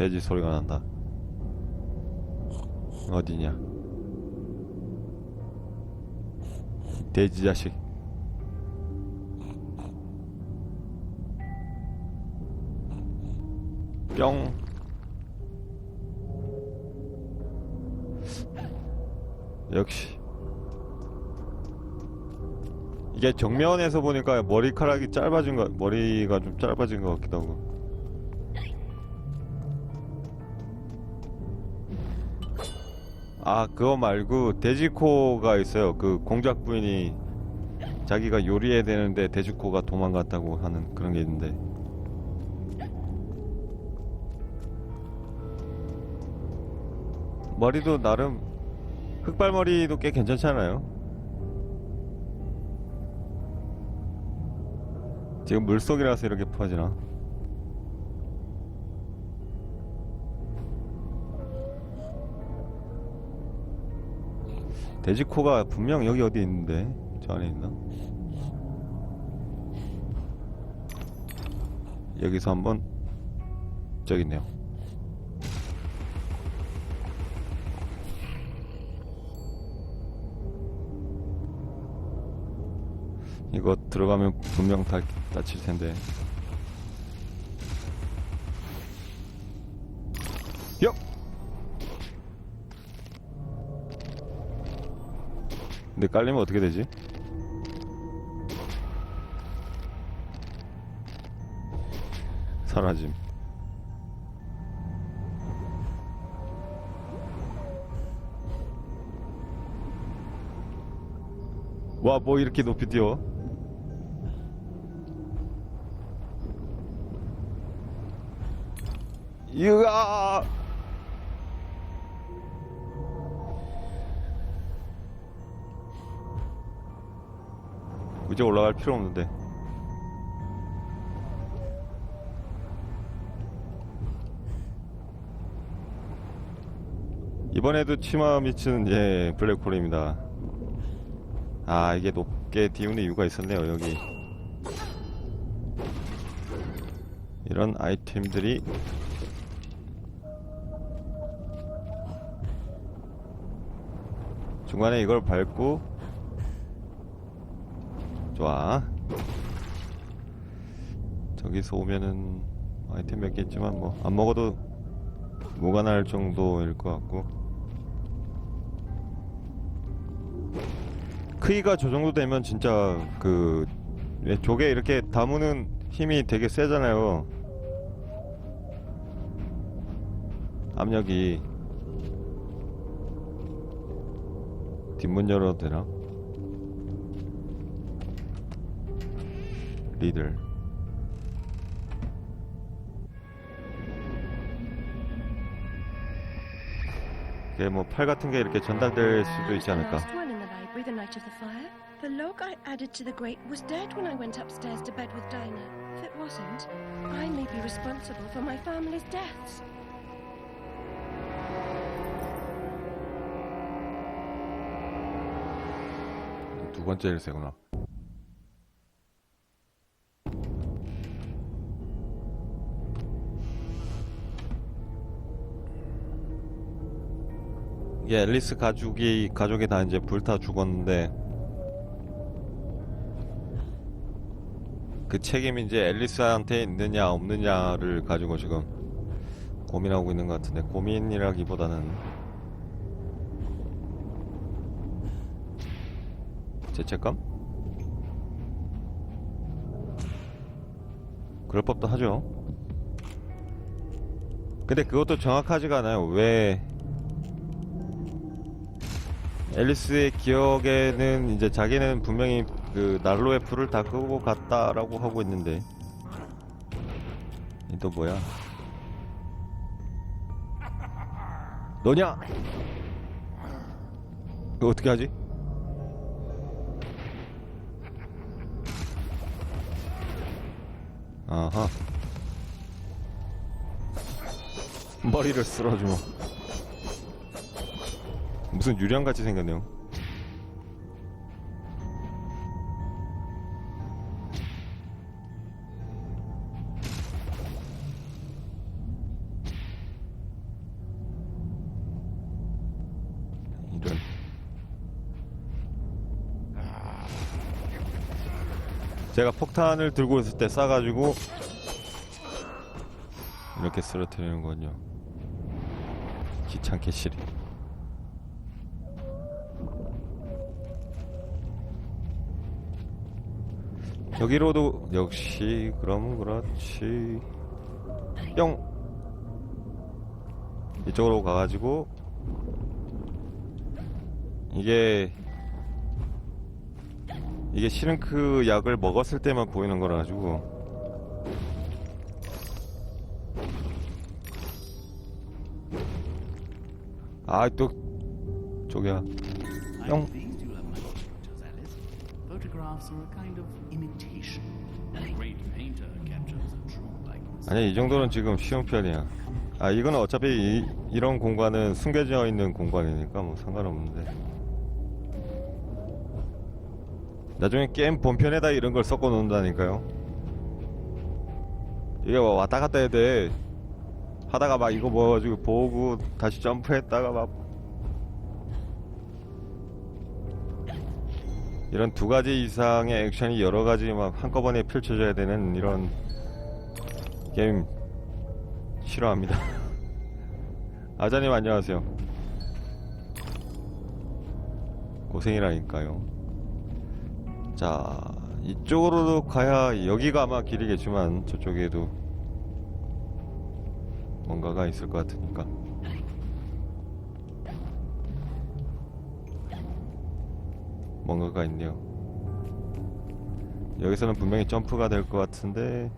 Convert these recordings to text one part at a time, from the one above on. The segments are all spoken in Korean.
돼지 소리가 난다. 어디냐? 돼지 자식. 뿅. 역시. 이게 정면에서 보니까 머리카락이 짧아진 거, 머리가 좀 짧아진 것 같기도 하고. 아, 그거 말고 돼지코가 있어요. 그 공작 부인이 자기가 요리해야 되는데 돼지코가 도망갔다고 하는 그런 게 있는데. 머리도 나름 흑발머리도 꽤 괜찮잖아요. 지금 물속이라서 이렇게 퍼지나? 돼지코가 분명 여기 어디 있는데 저 안에 있나? 여기서 한번 저기 있네요. 이거 들어가면 분명 다 다칠 텐데. 근데 깔리면 어떻게 되지? 사라짐. 와, 뭐 이렇게 높이 뛰어? 이야! 이제 올라갈 필요 없는데. 이번에도 치마 미치는 예 블랙홀입니다. 아 이게 높게 띄우는 이유가 있었네요 여기. 이런 아이템들이 중간에 이걸 밟고 좋아. 저기서 오면은 아이템 몇 개 있지만 뭐 안 먹어도 무관할 정도일 것 같고. 크기가 저 정도 되면 진짜 그왜 조개 이렇게 다무는 힘이 되게 세잖아요. 압력이. 뒷문 열어도 되나? 리들 이게 뭐팔 같은 게 이렇게 전달될 수도 있지 않을까. The log I added to the grate was dead when I went upstairs to bed with Dinah. If it wasn't, I may be responsible for my family's deaths. 두 번째 일세구나 이게 앨리스 가족이 가족이 다 이제 불타 죽었는데 그 책임이 이제 앨리스한테 있느냐 없느냐를 가지고 지금 고민하고 있는 것 같은데 고민이라기보다는 죄책감? 그럴 법도 하죠. 근데 그것도 정확하지가 않아요. 왜 앨리스의 기억에는 이제 자기는 분명히 그 난로의 불을 다 끄고 갔다라고 하고 있는데 이또 뭐야? 너냐? 이거 어떻게 하지? 아하. 머리를 쓸어주고. 무슨 유리함같이 생겼네요. 이런. 아. 제가 폭탄을 들고 있을 때 싸가지고 이렇게 쓰러뜨리는군요. 귀찮게 싫어. 여기로도 역시 그럼 그렇지. 뿅. 이쪽으로 가가지고 이게 이게 시링크 약을 먹었을 때만 보이는 거라 가지고 아 또 저기야 I 아니 이 정도는 지금 쉬운 편이야. 아 이거는 어차피 이, 이런 공간은 숨겨져 있는 공간이니까 뭐 상관없는데. 나중에 게임 본편에다 이런 걸 섞어 놓는다니까요. 이게 뭐 왔다 갔다 해야 돼. 하다가 막 이거 뭐 가지고 보고 다시 점프했다가 막 이런 두 가지 이상의 액션이 여러 가지 막 한꺼번에 펼쳐져야 되는 이런 게임 싫어합니다. 아자님 안녕하세요. 고생이라니까요. 자, 이쪽으로도 가야 여기가 아마 길이겠지만 저쪽에도 뭔가가 있을 것 같으니까. 뭔가가 있네요. 여기서는 분명히 점프가 될 것 같은데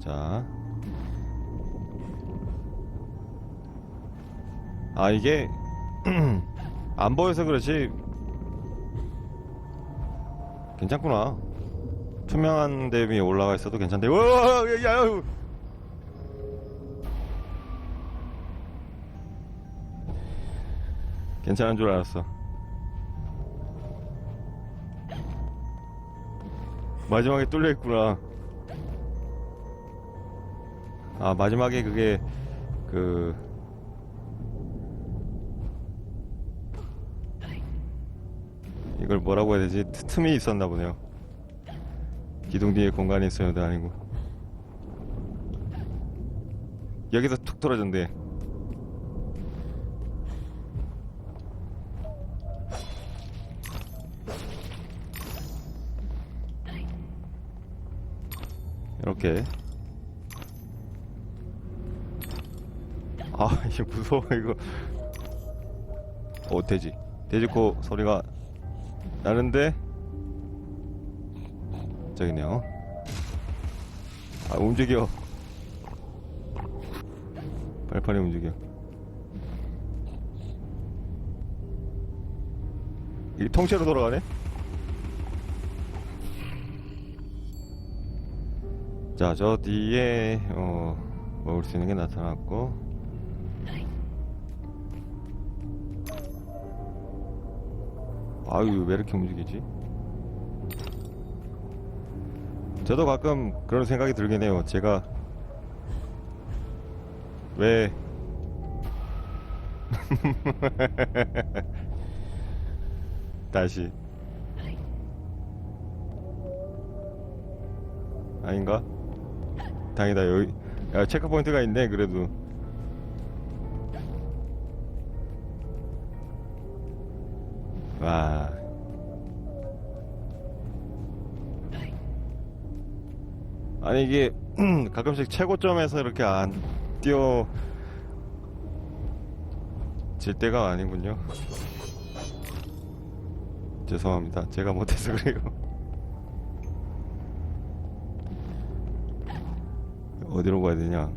자. 아, 이게, 안 보여서 그렇지. 괜찮구나. 투명한 데 위에 올라가 있어도 괜찮대. 와, 야, 야, 야. 괜찮은 줄 알았어. 마지막에 뚫려 있구나. 아 마지막에 그게 그 이걸 뭐라고 해야 되지? 트- 틈이 있었나 보네요. 기둥 뒤에 공간이 있어요도 아니고. 여기서 툭 떨어졌네 이렇게 아 이게 무서워 이거. 어 돼지. 돼지코 소리가 나는데. 저기네요. 아 움직여. 빨리빨리 움직여. 이게 통째로 돌아가네 자 저 뒤에 어 먹을 수 있는 게 나타났고 아유 왜 이렇게 움직이지? 저도 가끔 그런 생각이 들긴 해요. 제가 왜 다시 아닌가? 다행이다 여기 야 체크 포인트가 있네 그래도 와. 아니 이게 가끔씩 최고점에서 이렇게 안 뛰어 질 때가 아니군요. 죄송합니다. 제가 못해서 그래요. 어디로 가야 되냐?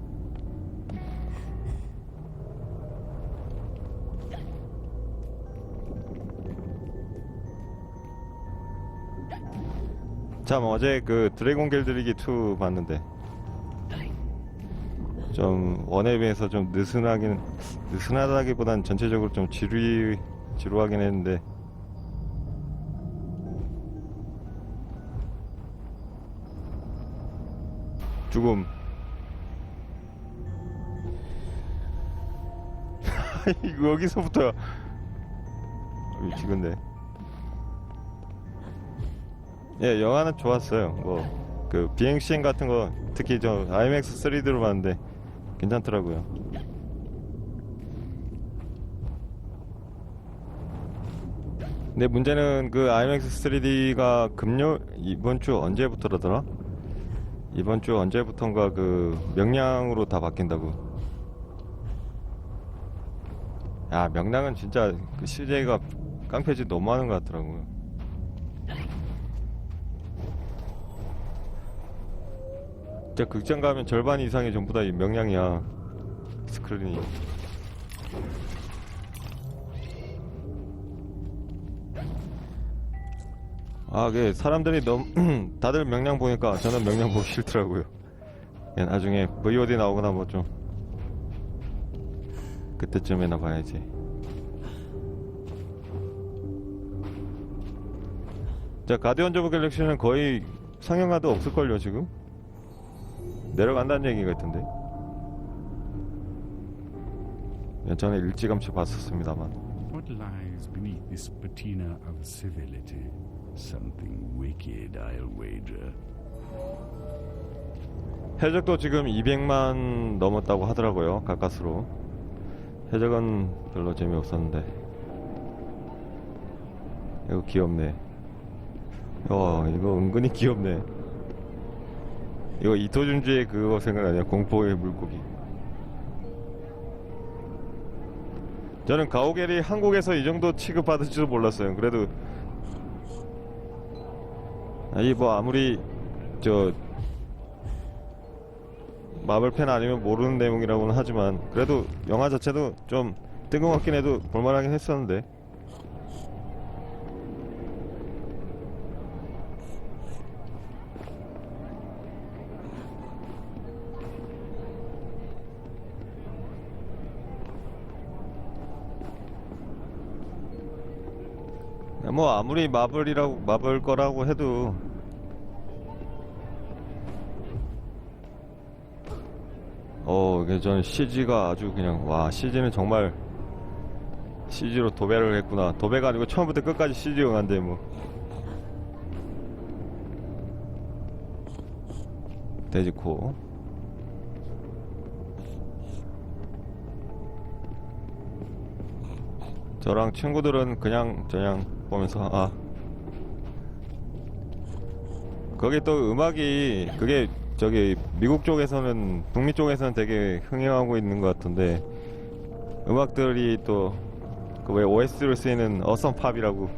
참 어제 그 드래곤 길들이기 2 봤는데. 좀 원에 비해서 좀 느슨하긴 느슨하다기보단 전체적으로 좀 지루히 지루하긴 했는데. 죽음 여기서부터 미치겠네. 예, 영화는 좋았어요. 뭐 그 비행 씬 같은 거 특히 저 IMAX 3D로 봤는데 괜찮더라고요. 근데 문제는 그 IMAX 3D가 금요 이번 주 언제부터라더라? 이번 주 언제부턴가 그 명량으로 다 바뀐다고. 야 명량은 진짜 그 CJ가 깡패짓 너무 하는 것 같더라고요. 진짜 극장 가면 절반 이상이 전부 다 이 명량이야 스크린이. 아, 그 사람들이 너무 다들 명량 보니까 저는 명량 보기 싫더라고요. 예, 나중에 VOD 나오거나 뭐 좀 그때쯤에나 봐야지. 자, 가디언즈 오브 갤럭시는 거의 상영가도 없을걸요, 지금? 내려간다는 얘기가 있던데. 예, 저는 일찌감치 봤었습니다만. What lies beneath this patina of civility? Something wicked, I'll wager. 해적도 지금 200만 넘었다고 하더라고요 가까스로 해적은 별로 재미없었는데. 이거 귀엽네. 와 이거 은근히 귀엽네. 이거 이토준지의 그거 생각나냐 공포의 물고기. 저는 가오갤이 한국에서 이 정도 취급받을지도 몰랐어요. 그래도 아니 뭐 아무리 저 마블 팬 아니면 모르는 내용이라고는 하지만 그래도 영화 자체도 좀 뜬금없긴 해도 볼만하긴 했었는데. 뭐 아무리 마블이라고 마블 거라고 해도 어, 전 CG가 아주 그냥 와 CG는 정말 CG로 도배를 했구나. 도배가 아니고 처음부터 끝까지 CG 응한데 뭐. 돼지코. 저랑 친구들은 그냥 저냥 보면서 아 거기 또 음악이 그게 저기 미국 쪽에서는 북미 쪽에서는 되게 흥행하고 있는 것 같은데 음악들이 또 그 왜 OS로 쓰이는 어썸 팝이라고.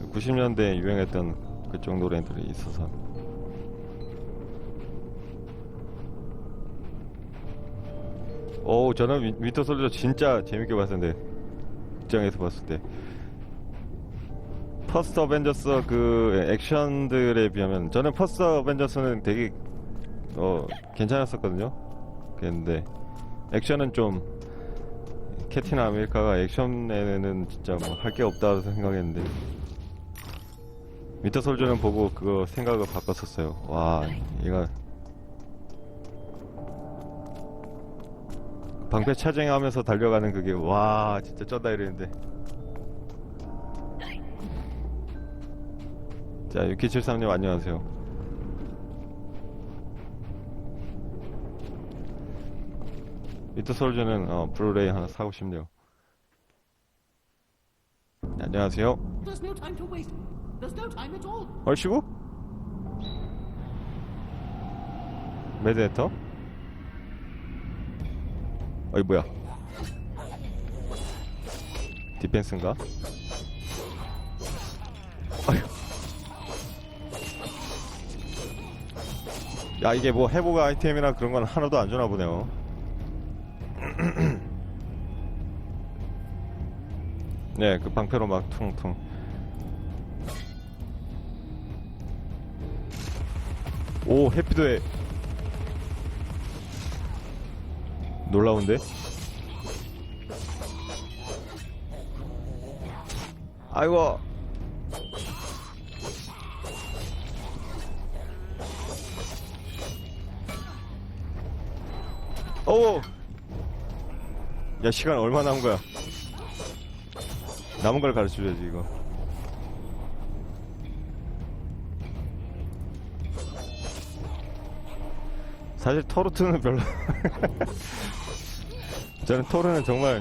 그 90년대에 유행했던 그쪽 노래들이 있어서. 오 저는 윈- 윈터 솔저 진짜 재밌게 봤었는데 극장에서 봤을 때 퍼스트 어벤져스 그 액션들에 비하면 저는 퍼스트 어벤져스는 되게 어 괜찮았었거든요. 그랬는데 액션은 좀 캡틴 아메리카가 액션에는 진짜 뭐 할 게 없다 생각했는데 미터 솔저는 보고 그거 생각을 바꿨었어요. 와 얘가 방패 차징하면서 달려가는 그게 와 진짜 쩐다 이랬는데 자, 6773님 안녕하세요. 솔저는 어, 블루레이 하나 사고 싶네요. 네, 안녕하세요. 얼씨구? 매드헤터? 어이 뭐야? 디펜스인가? 어휴. 야 이게 뭐 회복 아이템이나 그런 건 하나도 안 주나 보네요. 네, 그 방패로 막 퉁퉁. 오, 해피도에 놀라운데? 아이고. 오! 야, 시간 얼마 남은 거야? 남은 걸 가르쳐 줘야지, 이거. 사실 토르트는 별로. 저는 토르는 정말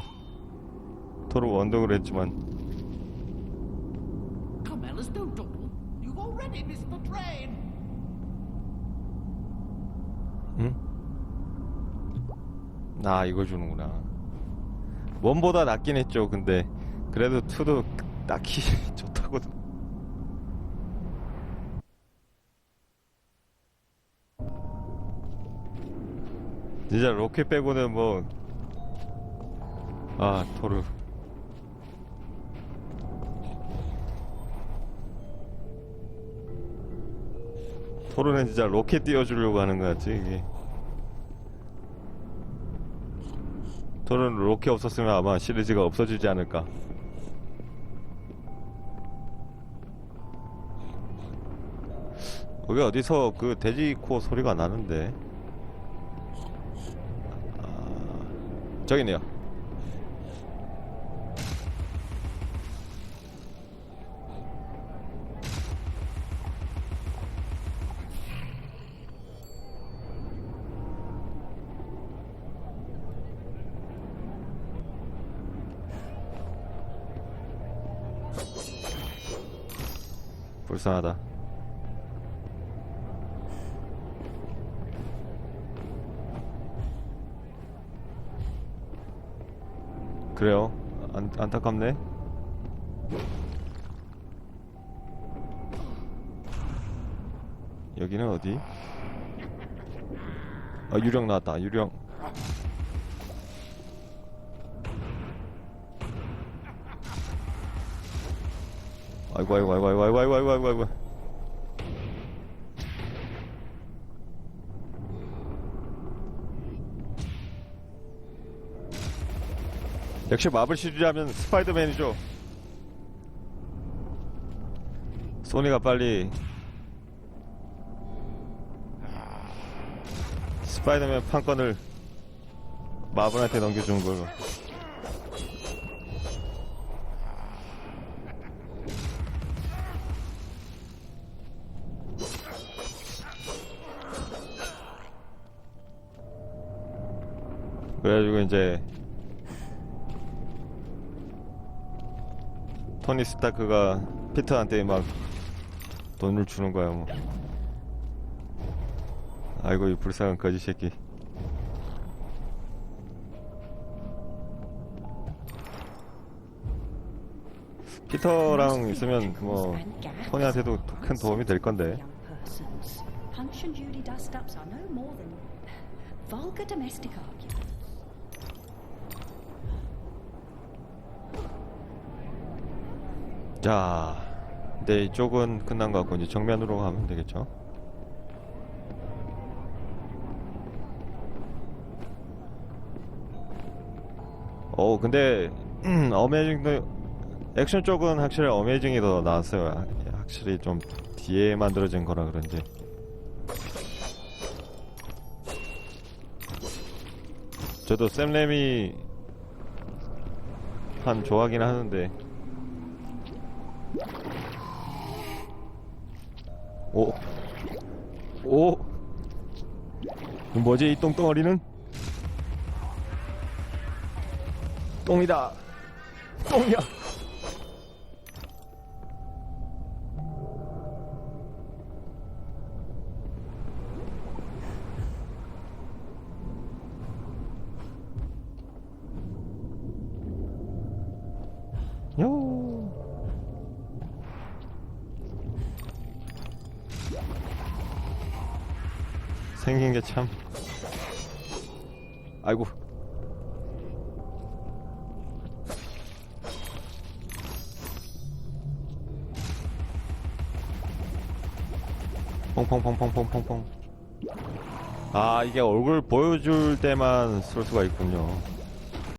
토르 원동으로 했지만 Come, 나 이거 주는구나. 원보다 낫긴 했죠. 근데 그래도 투도 딱히 좋다거든. 진짜 로켓 빼고는 뭐, 아, 토르. 토르는 진짜 로켓 띄워주려고 하는 거 같지, 이게. 토르는 로켓 없었으면 아마 시리즈가 없어지지 않을까. 여기 어디서 그 돼지 코 소리가 나는데. 아, 저기 있네요. 불쌍하다. 그래요. 안, 안타깝네. 여기는 어디? 아, 유령 나왔다. 유령. 아이고 아이고 아이고 아이고 아이고 아이고 아이고 아이고. 아이고 역시 마블 시리즈하면 스파이더맨이죠. 소니가 빨리 스파이더맨 판권을 마블한테 넘겨준 걸로 그래가지고 이제 토니 스타크가 피터한테 막 돈을 주는 거야 뭐. 아이고 이 불쌍한 거지 새끼. 피터랑 있으면 뭐 토니한테도 큰 도움이 될 건데. Young persons. Punch 자, 네 이쪽은 끝난 것 같고 이제 정면으로 가면 되겠죠. 어, 근데 음, 어메이징도 액션 쪽은 확실히 어메이징이 더 나았어요. 아, 확실히 좀 뒤에 만들어진 거라 그런지. 저도 샘 램이 한 좋아하긴 하는데 오. 오. 뭐지 이 똥덩어리는? 똥이다. 똥이야. 생긴 게 참. 아이고. 퐁퐁퐁퐁퐁퐁퐁. 아, 이게 얼굴 보여줄 때만 쏠 수가 있군요.